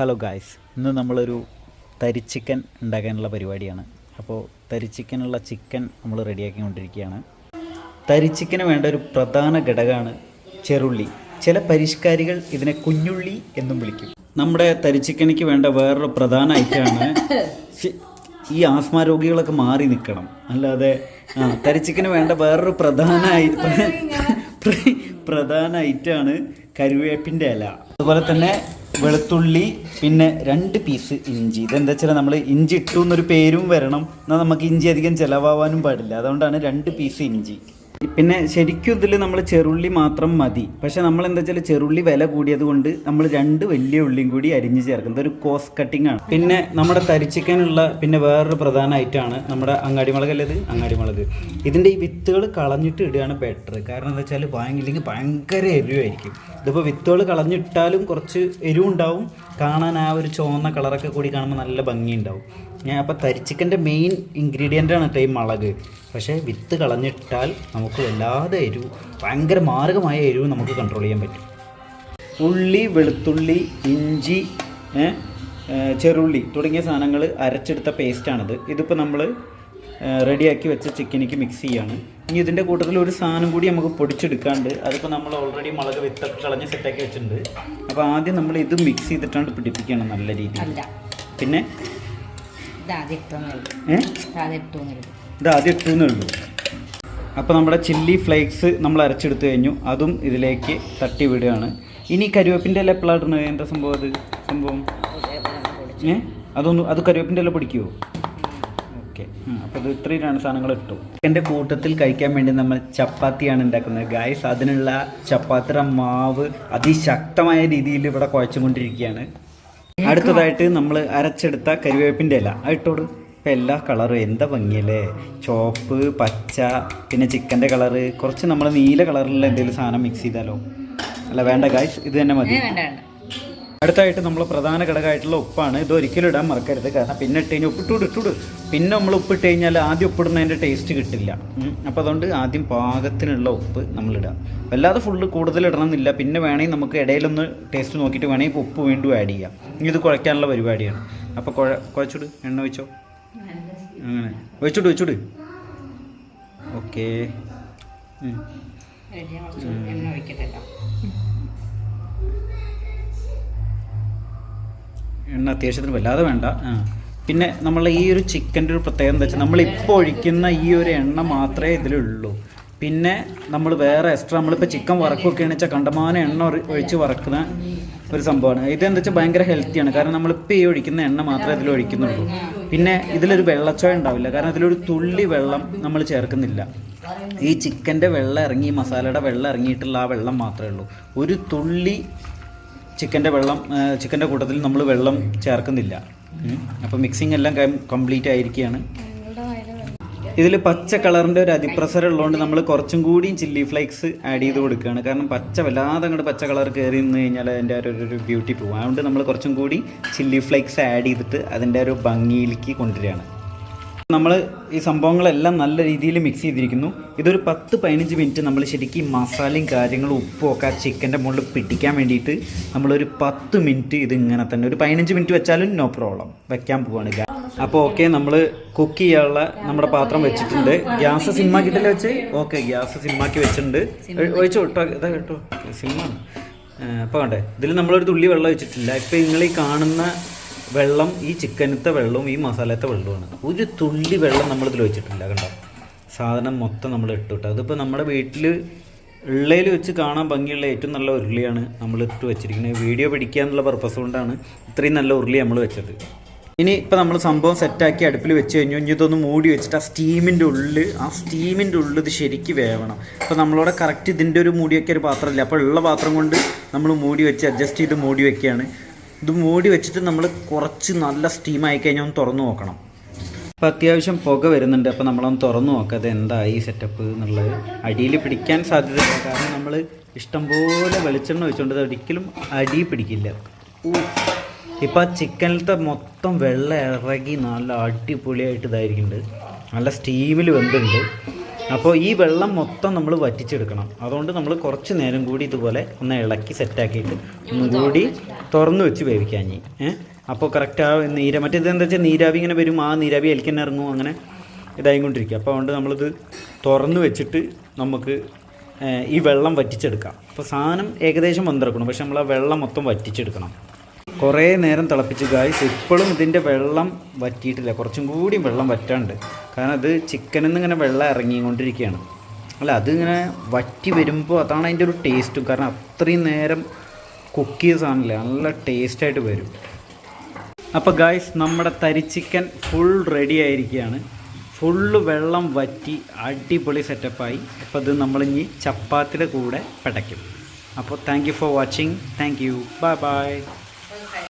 Hello guys ഇന്ന് നമ്മളൊരു chicken ഉണ്ടാക്കാനുള്ള പരിപാടിയാണ്. അപ്പോൾ തരി ചിക്കനുള്ള ചിക്കൻ നമ്മൾ റെഡിയാക്കിക്കൊണ്ടിരിക്കുകയാണ്. തരിച്ചിക്കന് വേണ്ട ഒരു പ്രധാന ഘടകമാണ് ചെറുള്ളി. ചില പരിഷ്കാരികൾ ഇതിനെ കുഞ്ഞുള്ളി എന്നും വിളിക്കും. നമ്മുടെ തരി തരിച്ചിക്കനിക്ക് വേണ്ട വേറൊരു പ്രധാന ഐറ്റമാണ് ഈ ആസ്മ രോഗികളൊക്കെ മാറി നിൽക്കണം. അല്ലാതെ ആ തരിച്ചിക്കന് വേണ്ട വേറൊരു പ്രധാന പ്രധാന ഐറ്റമാണ് കരുവേപ്പിന്റെ ഇല. അതുപോലെ തന്നെ വെളുത്തുള്ളി പിന്നെ രണ്ട് പീസ് ഇഞ്ചി. ഇതെന്താ വെച്ചാൽ നമ്മൾ ഇഞ്ചി ഇട്ടു എന്നൊരു പേരും വരണം. എന്നാൽ നമുക്ക് ഇഞ്ചി അധികം ചിലവാവാനും പാടില്ല. അതുകൊണ്ടാണ് രണ്ട് പീസ് ഇഞ്ചി. പിന്നെ ശരിക്കും ഇതിൽ നമ്മൾ ചെറുള്ളി മാത്രം മതി. പക്ഷെ നമ്മൾ എന്താ വെച്ചാൽ ചെറുള്ളി വില കൂടിയത് കൊണ്ട് നമ്മൾ രണ്ട് വലിയ ഉള്ളിയും കൂടി അരിഞ്ഞ് ചേർക്കുന്നത് ഒരു കോസ് കട്ടിംഗ് ആണ്. പിന്നെ നമ്മുടെ തരിച്ചിക്കാനുള്ള പിന്നെ വേറൊരു പ്രധാന ഐറ്റമാണ് നമ്മുടെ അങ്ങാടിമുളക് അല്ലേ അങ്ങാടി മുളക് ഇതിന്റെ ഈ വിത്തുകൾ കളഞ്ഞിട്ട് ഇടുകയാണ് ബെറ്റർ കാരണം എന്താ വെച്ചാൽ ഭയങ്കര ഭയങ്കര എരിവായിരിക്കും. ഇതിപ്പോൾ വിത്തുകൾ കളഞ്ഞിട്ടാലും കുറച്ച് എരിവുണ്ടാവും. കാണാൻ ആ ഒരു ചുവന്ന കളറൊക്കെ കൂടി കാണുമ്പോൾ നല്ല ഭംഗിയുണ്ടാവും. ഞാൻ അപ്പോൾ തരിച്ചിക്കന്റെ മെയിൻ ഇൻഗ്രീഡിയന്റാണ് കേട്ടോ ഈ മുളക്. പക്ഷേ വിത്ത് കളഞ്ഞിട്ടാൽ നമുക്ക് വല്ലാതെ എരിവ് ഭയങ്കര മാരകമായ എരിവ് നമുക്ക് കൺട്രോൾ ചെയ്യാൻ പറ്റും. ഉള്ളി വെളുത്തുള്ളി ഇഞ്ചി ചെറുള്ളി തുടങ്ങിയ സാധനങ്ങൾ അരച്ചെടുത്ത പേസ്റ്റാണിത് ഇതിപ്പോൾ നമ്മൾ റെഡിയാക്കി വെച്ച ചിക്കനിക്ക് മിക്സ് ചെയ്യാണ്. ഇനി ഇതിന്റെ കൂട്ടത്തിൽ ഒരു സാധനം കൂടി നമുക്ക് പൊടിച്ചെടുക്കാണ്ട് അതിപ്പോൾ നമ്മൾ ഓൾറെഡി മുളക് വിത്തൊക്കെ കളഞ്ഞ് സെറ്റാക്കി വെച്ചിട്ടുണ്ട്. അപ്പോൾ ആദ്യം നമ്മൾ ഇത് മിക്സ് ചെയ്തിട്ടാണ് പിടിപ്പിക്കണം നല്ല രീതിയിൽ. പിന്നെ ഇത് ആദ്യം ഇട്ടുന്നേ ഉള്ളൂ അപ്പോൾ നമ്മുടെ ചില്ലി ഫ്ലേക്സ് നമ്മൾ അരച്ചെടുത്ത് കഴിഞ്ഞു. അതും ഇതിലേക്ക് തട്ടി വിടുകയാണ്. ഇനി കരിവേപ്പിന്റെ ഇല എപ്പോഴാണ് ഇടുന്നത് എന്താ സംഭവം അത്? സംഭവം? ഏ? അതൊന്ന് അത് കരിവേപ്പിന്റെ ഇല പിടിക്കുമോ ഓക്കെ. അപ്പോൾ ഇത് ഇത്രയും സാധനങ്ങൾ ഇട്ടു. എന്റെ കൂട്ടത്തിൽ കഴിക്കാൻ വേണ്ടി നമ്മൾ ചപ്പാത്തിയാണ് ഉണ്ടാക്കുന്നത്. ഗായ്സ് അതിനുള്ള ചപ്പാത്തിയുടെ മാവ് അതിശക്തമായ രീതിയിൽ ഇവിടെ കുഴച്ചുകൊണ്ടിരിക്കുകയാണ്. അടുത്തതായിട്ട് നമ്മൾ അരച്ചെടുത്ത കരിവേപ്പിന്റെ ഇല. ആയിട്ടോട് ഇട്ടോട്. ഇപ്പം എല്ലാ കളറും എന്താ ഭംഗിയല്ലേ? ചോപ്പ് പച്ച പിന്നെ ചിക്കന്റെ കളറ്. കുറച്ച് നമ്മൾ നീല കളറിലുള്ള എന്തെങ്കിലും സാധനം മിക്സ് ചെയ്താലോ? അല്ല വേണ്ട ഗായ്സ് ഇത് തന്നെ മതി. അടുത്തായിട്ട് നമ്മൾ പ്രധാന ഘടകമായിട്ടുള്ള ഉപ്പാണ്. ഇത് ഒരിക്കലും ഇടാൻ മറക്കരുത്. കാരണം പിന്നെ ഇട്ട് കഴിഞ്ഞാൽ ഉപ്പിട്ടൂട് ഇട്ടൂട് പിന്നെ നമ്മൾ ഉപ്പിട്ട് കഴിഞ്ഞാൽ ആദ്യം ഉപ്പിടുന്നതിന്റെ ടേസ്റ്റ് കിട്ടില്ല. അപ്പോൾ അതുകൊണ്ട് ആദ്യം പാകത്തിനുള്ള ഉപ്പ് നമ്മളിടാം വല്ലാതെ ഫുള്ള് കൂടുതൽ ഇടണമെന്നില്ല. പിന്നെ വേണമെങ്കിൽ നമുക്ക് ഇടയിലൊന്ന് ടേസ്റ്റ് നോക്കിയിട്ട് വേണമെങ്കിൽ ഉപ്പ് വീണ്ടും ആഡ് ചെയ്യാം. ഇത് കുഴയ്ക്കാനുള്ള പരിപാടിയാണ്. അപ്പോൾ കുഴ കുഴച്ചിട്? എണ്ണ വെച്ചോ അങ്ങനെ. വെച്ചിട് വെച്ചിട് ഓക്കേ എണ്ണ ഒഴിക്കട്ടെ എണ്ണ അത്യാവശ്യത്തിന് വല്ലാതെ വേണ്ട. പിന്നെ നമ്മൾ ഈ ഒരു ചിക്കന്റെ ഒരു പ്രത്യേകത എന്താ വെച്ചാൽ നമ്മളിപ്പോൾ ഒഴിക്കുന്ന ഈ ഒരു എണ്ണ മാത്രമേ ഇതിലുള്ളൂ പിന്നെ നമ്മൾ വേറെ എക്സ്ട്രാ നമ്മളിപ്പോൾ ചിക്കൻ വറക്കുകയൊക്കെയാണെന്ന് വെച്ചാൽ കണ്ടമാനം എണ്ണ ഒഴിച്ച് വറക്കുന്ന ഒരു സംഭവമാണ്. ഇതെന്താ വെച്ചാൽ ഭയങ്കര ഹെൽത്തിയാണ് കാരണം നമ്മളിപ്പോൾ ഈ ഒഴിക്കുന്ന എണ്ണ മാത്രമേ ഇതിൽ ഒഴിക്കുന്നുള്ളൂ. പിന്നെ ഇതിലൊരു വെള്ളച്ചോയ ഉണ്ടാവില്ല. കാരണം ഇതിലൊരു തുള്ളി വെള്ളം നമ്മൾ ചേർക്കുന്നില്ല. ഈ ചിക്കന്റെ വെള്ളം ഇറങ്ങി മസാലയുടെ വെള്ളം ഇറങ്ങിയിട്ടുള്ള ആ വെള്ളം മാത്രമേ ഉള്ളൂ. ഒരു തുള്ളി ചിക്കന്റെ വെള്ളം ചിക്കന്റെ കൂട്ടത്തിൽ നമ്മൾ വെള്ളം ചേർക്കുന്നില്ല. അപ്പോൾ മിക്സിങ് എല്ലാം കംപ്ലീറ്റ് ആയിരിക്കുകയാണ്. ഇതിൽ പച്ച കളറിന്റെ ഒരു അതിപ്രസരം ഉള്ളതുകൊണ്ട് നമ്മൾ കുറച്ചും കൂടിയും ചില്ലി ഫ്ലേക്സ് ആഡ് ചെയ്ത് കൊടുക്കുകയാണ്. കാരണം പച്ച വല്ലാതെ അങ്ങോട്ട് പച്ച കളർ കയറി നിന്ന് കഴിഞ്ഞാൽ അതിന്റെ ഒരു ഒരു ബ്യൂട്ടി പോകും. അതുകൊണ്ട് നമ്മൾ കുറച്ചും കൂടി ചില്ലി ഫ്ലേക്സ് ആഡ് ചെയ്തിട്ട് അതിന്റെ ഒരു ഭംഗിയിലേക്ക് കൊണ്ടുവരികയാണ്. നമ്മൾ ഈ സംഭവങ്ങളെല്ലാം നല്ല രീതിയിൽ മിക്സ് ചെയ്തിരിക്കുന്നു. ഇതൊരു പത്ത് പതിനഞ്ച് മിനിറ്റ് നമ്മൾ ശരിക്കും മസാലയും കാര്യങ്ങളും ഉപ്പും ഒക്കെ ചിക്കന്റെ മുകളിൽ പിടിക്കാൻ വേണ്ടിയിട്ട് നമ്മളൊരു പത്ത് മിനിറ്റ് ഇത് ഇങ്ങനെ തന്നെ. ഒരു പതിനഞ്ച് മിനിറ്റ് വെച്ചാലും നോ പ്രോബ്ലം വെക്കാൻ പോവാണ് അപ്പോൾ ഓക്കെ നമ്മൾ കുക്ക് ചെയ്യാനുള്ള നമ്മുടെ പാത്രം വെച്ചിട്ടുണ്ട്. ഗ്യാസ് സിനിമാക്കിട്ടല്ലേ വെച്ച്? ഓക്കെ ഗ്യാസ് സിമ്മാക്കി വെച്ചിട്ടുണ്ട്. ഒഴിച്ചു കേട്ടോ ഇതാ കേട്ടോ സിമ്മാണ് അപ്പോൾ കണ്ടേ ഇതിൽ നമ്മളൊരു തുള്ളി വെള്ളം വെച്ചിട്ടില്ല ഇപ്പോൾ നിങ്ങൾ ഈ കാണുന്ന വെള്ളം ഈ ചിക്കനത്തെ വെള്ളവും ഈ മസാലത്തെ വെള്ളവുമാണ്. ഒരു തുള്ളി വെള്ളം നമ്മളിതിൽ വെച്ചിട്ടില്ല കണ്ടോ? സാധനം മൊത്തം നമ്മൾ ഇട്ടു കേട്ടോ അതിപ്പോൾ നമ്മുടെ വീട്ടിൽ ഉള്ളയിൽ വെച്ച് കാണാൻ ഭംഗിയുള്ള ഏറ്റവും നല്ല ഉരുളിയാണ് നമ്മൾ ഇട്ട് വെച്ചിരിക്കുന്നത് വീഡിയോ പിടിക്കുക എന്നുള്ള പർപ്പസ് കൊണ്ടാണ് ഇത്രയും നല്ല ഉരുളി നമ്മൾ വെച്ചത്. ഇനി ഇപ്പം നമ്മൾ സംഭവം സെറ്റാക്കി അടുപ്പിൽ വെച്ച് കഴിഞ്ഞു. ഇനി ഇതൊന്ന് മൂടി വെച്ചിട്ട് ആ സ്റ്റീമിന്റെ ഉള്ളിൽ ആ സ്റ്റീമിന്റെ ഉള്ളിൽ ഇത് ശരിക്ക് വേവണം. അപ്പോൾ നമ്മളവിടെ കറക്റ്റ് ഇതിന്റെ ഒരു മൂടിയൊക്കെ ഒരു പാത്രമില്ല. അപ്പോൾ ഉള്ള പാത്രം കൊണ്ട് നമ്മൾ മൂടി വെച്ച് അഡ്ജസ്റ്റ് ചെയ്ത് മൂടി വെക്കുകയാണ്. ഇത് മൂടി വെച്ചിട്ട് നമ്മൾ കുറച്ച് നല്ല സ്റ്റീം ആയി കഴിഞ്ഞാൽ ഒന്ന് തുറന്നു നോക്കണം. അപ്പോൾ അത്യാവശ്യം പുക വരുന്നുണ്ട് അപ്പോൾ നമ്മളൊന്ന് തുറന്നു നോക്കാം അത് ഈ സെറ്റപ്പ് എന്നുള്ളത്. അടിയിൽ പിടിക്കാൻ സാധ്യതയില്ല കാരണം നമ്മൾ ഇഷ്ടംപോലെ വെളിച്ചെണ്ണ വെച്ചുകൊണ്ട് ഒരിക്കലും അടി പിടിക്കില്ല. ഇപ്പം ആ ചിക്കനിലത്തെ മൊത്തം വെള്ളം ഇറങ്ങി നല്ല അടിപൊളിയായിട്ട് ഇതായിരിക്കുന്നുണ്ട്. നല്ല സ്റ്റീമിൽ വെന്തുണ്ട്. അപ്പോൾ ഈ വെള്ളം മൊത്തം നമ്മൾ വറ്റിച്ചെടുക്കണം. അതുകൊണ്ട് നമ്മൾ കുറച്ച് നേരം കൂടി ഇതുപോലെ ഒന്ന് ഇളക്കി സെറ്റാക്കിയിട്ട് ഒന്നും കൂടി തുറന്ന് വെച്ച് വേവിക്കാൻ ഇനി. ഏഹ് അപ്പോൾ കറക്റ്റ് ആ നീര മറ്റേത് എന്താ വെച്ചാൽ നീരാവി ഇങ്ങനെ വരും ആ നീരാവി എലിക്ക് തന്നെ ഇറങ്ങും അങ്ങനെ ഇതായിക്കൊണ്ടിരിക്കും. അപ്പോൾ അതുകൊണ്ട് നമ്മളിത് തുറന്ന് വെച്ചിട്ട് നമുക്ക് ഈ വെള്ളം വറ്റിച്ചെടുക്കാം. അപ്പോൾ സാധനം ഏകദേശം വന്നിറക്കണം പക്ഷെ നമ്മൾ ആ വെള്ളം മൊത്തം വറ്റിച്ചെടുക്കണം. കുറേ നേരം തിളപ്പിച്ച് ഗായ്സ് ഇപ്പോഴും ഇതിന്റെ വെള്ളം വറ്റിയിട്ടില്ല. കുറച്ചും കൂടി വെള്ളം വറ്റാണ്ട്. കാരണം അത് ചിക്കനിൽ ഇങ്ങനെ വെള്ളം ഇറങ്ങിക്കൊണ്ടിരിക്കുകയാണ് അല്ല അതിങ്ങനെ വറ്റി വരുമ്പോൾ അതാണ് അതിന്റെ ഒരു ടേസ്റ്റും കാരണം അത്രയും നേരം കുക്ക് ചെയ്ത സാധനമില്ല നല്ല ടേസ്റ്റായിട്ട് വരും. അപ്പോൾ ഗായ്സ് നമ്മുടെ തരി ചിക്കൻ ഫുൾ റെഡി ആയിരിക്കുകയാണ്. ഫുള്ള് വെള്ളം വറ്റി അടിപൊളി സെറ്റപ്പായി അപ്പോൾ ഇത് നമ്മളിനി ചപ്പാത്തിയുടെ കൂടെ പടയ്ക്കും. അപ്പോൾ thank you for watching thank you bye bye